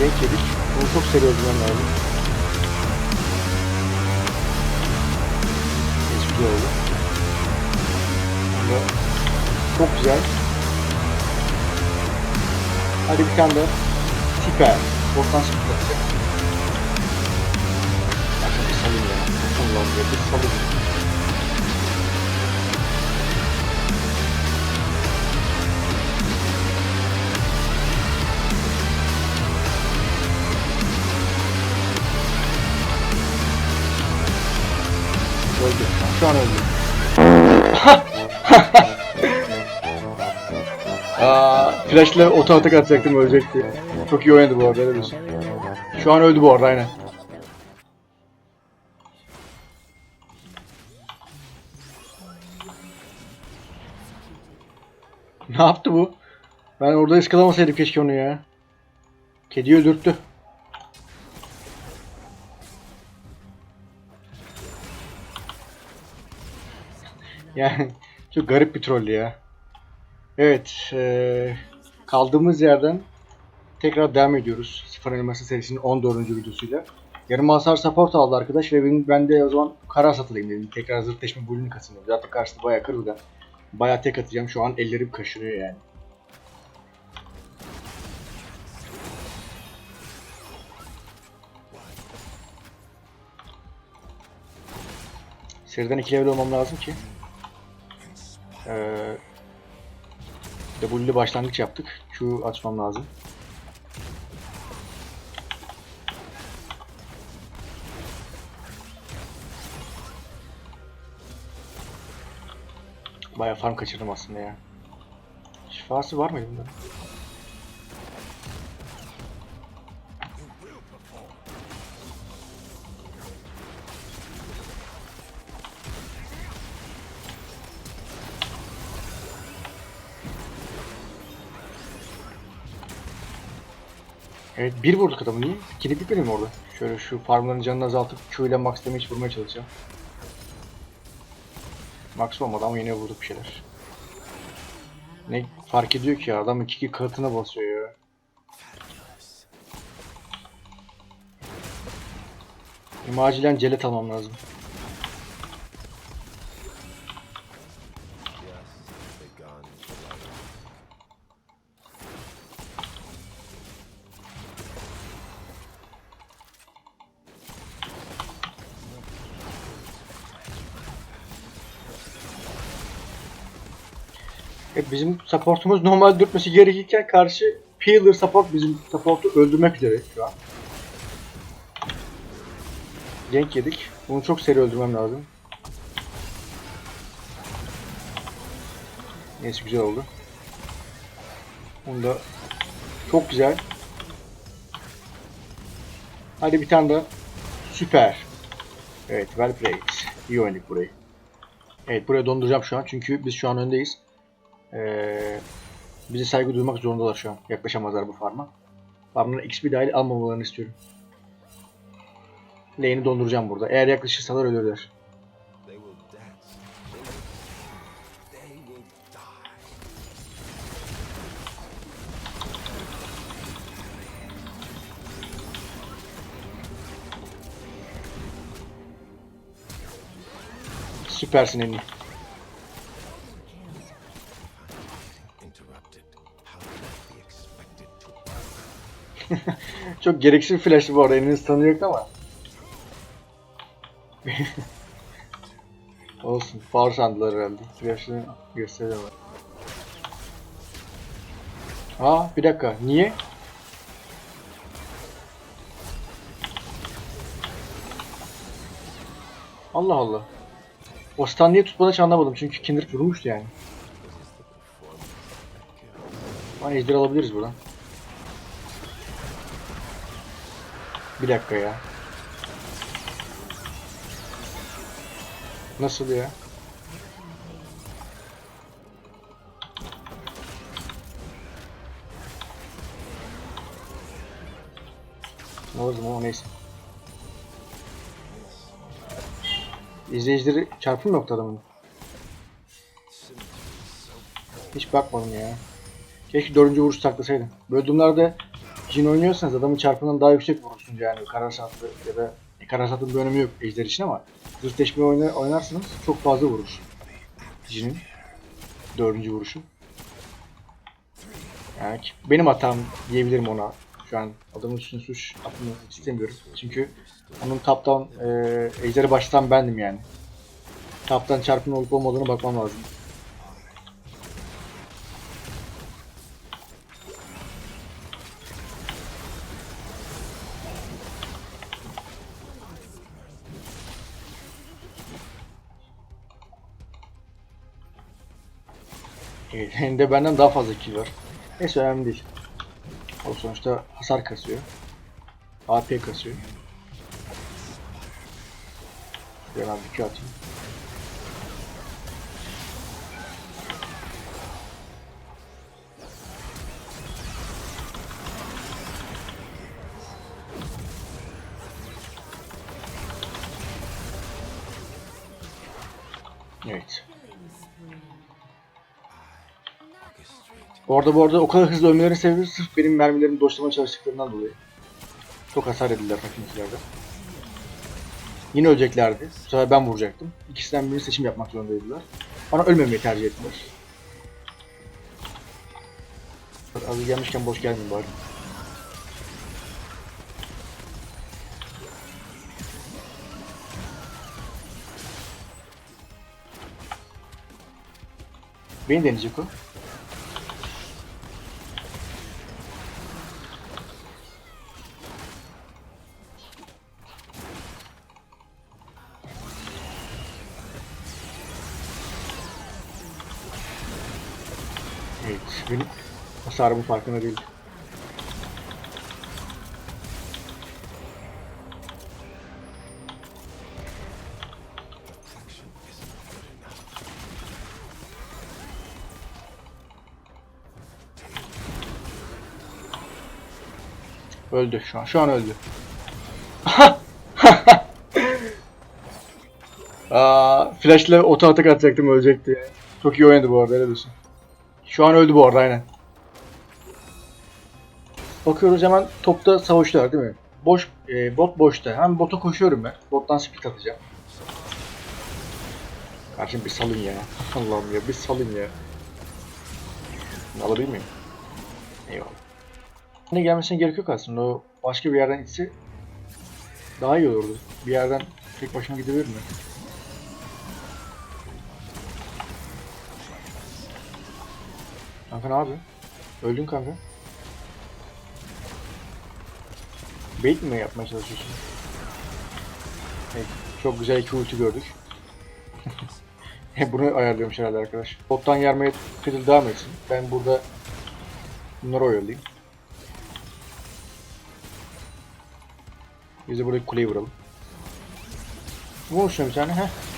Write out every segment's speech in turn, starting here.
Denk yedik. Bunu çok seri öldürmem lazım. Güzel oldu. Bunda çok güzel. Hadi bir tane daha. Süper. Bottan sıkıntı. Bakın bir salayım ya. Allah'ım ya bir salayım. Aa, flash'la oto atak atacaktım ölecekti. Çok iyi oynadı bu arada helal olsun. Şu an öldü bu arada aynen. Ne yaptı bu? Ben orada ıskalamasaydım keşke onu ya. Kediyi öldürttü. Yani çok garip bir troll ya. Evet, eee, kaldığımız yerden tekrar devam ediyoruz. Sıfır Animası serisinin 14. videosuyla. Yarım hasar support aldı arkadaş ve ben de o zaman kara satılayım dedim. Tekrar zırhleşme bölümünü kasayım. Zaten karşıda bayağı kırılgan. Bayağı tek atacağım. Şu an ellerim kaşınıyor yani. Seriden 2 level olmam lazım ki. Ee, W'li başlangıç yaptık. Q açmam lazım. Bayağı farm kaçırdım aslında ya. Şifası var mıydı bunda? Evet bir vurduk adamı? İkili bir benim orada. Şöyle şu farmların canını azaltıp Q ile max damage vurmaya çalışacağım. Max olmadı ama yine vurduk bir şeyler. Ne fark ediyor ki ya adam iki katına basıyor ya. Benim acilen almam lazım. E bizim supportumuz normal dürtmesi gerekirken karşı Peeler support bizim supportu öldürmek üzere şu an. Gank yedik. Bunu çok seri öldürmem lazım. Neyse güzel oldu. Bunu da çok güzel. Hadi bir tane daha. Süper. Evet, well played. İyi oynadık burayı. Evet, buraya donduracağım şu an çünkü biz şu an öndeyiz. Ee, bize saygı duymak zorundalar şu an. Yaklaşamazlar bu farma. Farmların XP dahil almamalarını istiyorum. Lane'i donduracağım burada. Eğer yaklaşırsalar ölürler. Süpersin Eni. Çok gereksiz bir flash'tı bu arada. Eni'nin stun'ı yoktu ama. Olsun. Power sandılar herhalde. Flash'ını gösteriyorlar. Aa bir dakika. Niye? Allah Allah. O stun niye tutmadı hiç anlamadım. Çünkü Kindred vurmuştu yani. Ama ejder alabiliriz buradan. Bir dakika ya. Nasıl ya? Ne oldu ama neyse. İzleyicileri çarpım noktada mı? Hiç bakmadım ya. Keşke dördüncü vuruş saklasaydım. Böyle durumlarda Jin oynuyorsanız adamın çarpından daha yüksek vurursunuz yani kara saatli ya da e, kara saatin bir önemi yok ejder için ama zırhleşme oyna, oynarsanız çok fazla vurur. Jin'in dördüncü vuruşu. Yani benim hatam diyebilirim ona. Şu an adamın üstüne suç atmak istemiyorum. Çünkü onun taptan e, ejderi baştan bendim yani. Taptan çarpının olup olmadığını bakmam lazım. Evet, hem de benden daha fazla kill var. Neyse önemli değil. O sonuçta hasar kasıyor. AP kasıyor. Şuraya ben bir atayım. Evet. Orada bu arada o kadar hızlı ölmeleri sebebi sırf benim mermilerimi doşlamaya çalıştıklarından dolayı. Çok hasar edildiler rakipçilerde. Yine öleceklerdi. Bu sefer ben vuracaktım. İkisinden birini seçim yapmak zorundaydılar. Bana ölmemeyi tercih ettiler. Az gelmişken boş gelmeyin bari. Beni deneyecek o. Evet, benim hasarımın farkında değil. Öldü şu an. Şu an öldü. Aa, flash'la oto atak atacaktım ölecekti. Çok iyi oynadı bu arada helal olsun. Şu an öldü bu arada aynen. Bakıyoruz hemen topta savaşıyorlar değil mi? Boş, e, bot boşta. Hemen bota koşuyorum ben. Bottan split atacağım. Kardeşim bir salın ya. Allah'ım ya bir salın ya. Bunu alabilir miyim? Eyvallah. Ne gelmesine gerek yok aslında. O başka bir yerden gitse daha iyi olurdu. Bir yerden tek başına gidebilir mi? Kanka ne yapıyorsun? Öldün kanka. Bait mi yapmaya çalışıyorsun? Evet, çok güzel iki ulti gördük. Bunu ayarlıyormuş herhalde arkadaş. Bottan yarmaya Fiddle devam etsin. Ben burada bunları oyalayayım. Biz de buradaki kuleyi vuralım. Vur şuna bir tane. Heh.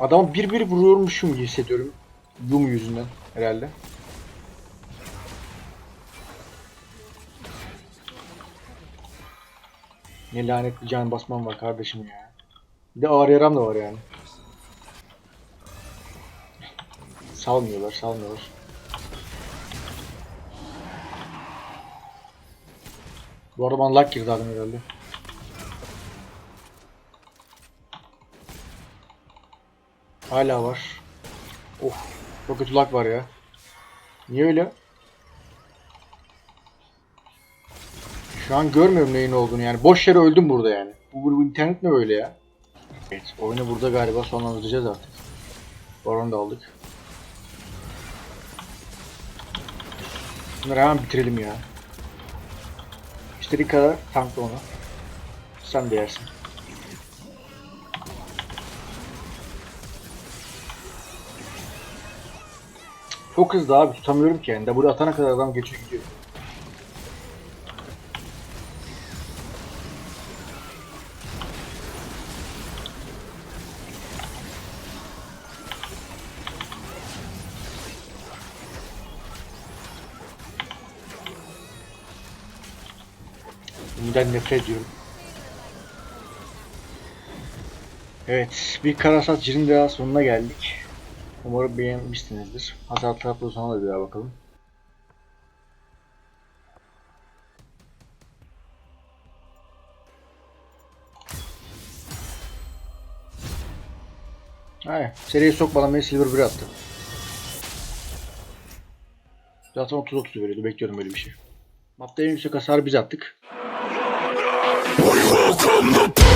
Adamı bir bir vuruyormuşum gibi hissediyorum. Yum yüzünden herhalde. Ne lanetli can basmam var kardeşim ya. Bir de ağır yaram da var yani. Salmıyorlar, salmıyorlar. Bu arada bana lag girdi adam herhalde. Hala var. Of. Çok kötü var ya. Niye öyle? Şu an görmüyorum neyin olduğunu yani. Boş yere öldüm burada yani. Bu, bu, internet ne öyle ya? Evet. Oyunu burada galiba sonlandıracağız artık. Baron'u da aldık. Bunları hemen bitirelim ya. İstediğin kadar tankla onu. Sen de yersin. Çok hızlı abi tutamıyorum ki yani. W atana kadar adam geçiyor gidiyor. Bundan nefret ediyorum. Evet, bir Karasat Cirin daha sonuna geldik. Umarım beğenmişsinizdir. Hasar tablosuna da bir daha bakalım. Hayır, seriye sokmadan beni Silver 1 attı. Zaten 30-30 veriyordu, bekliyorum böyle bir şey. Mapta en yüksek hasarı biz attık. We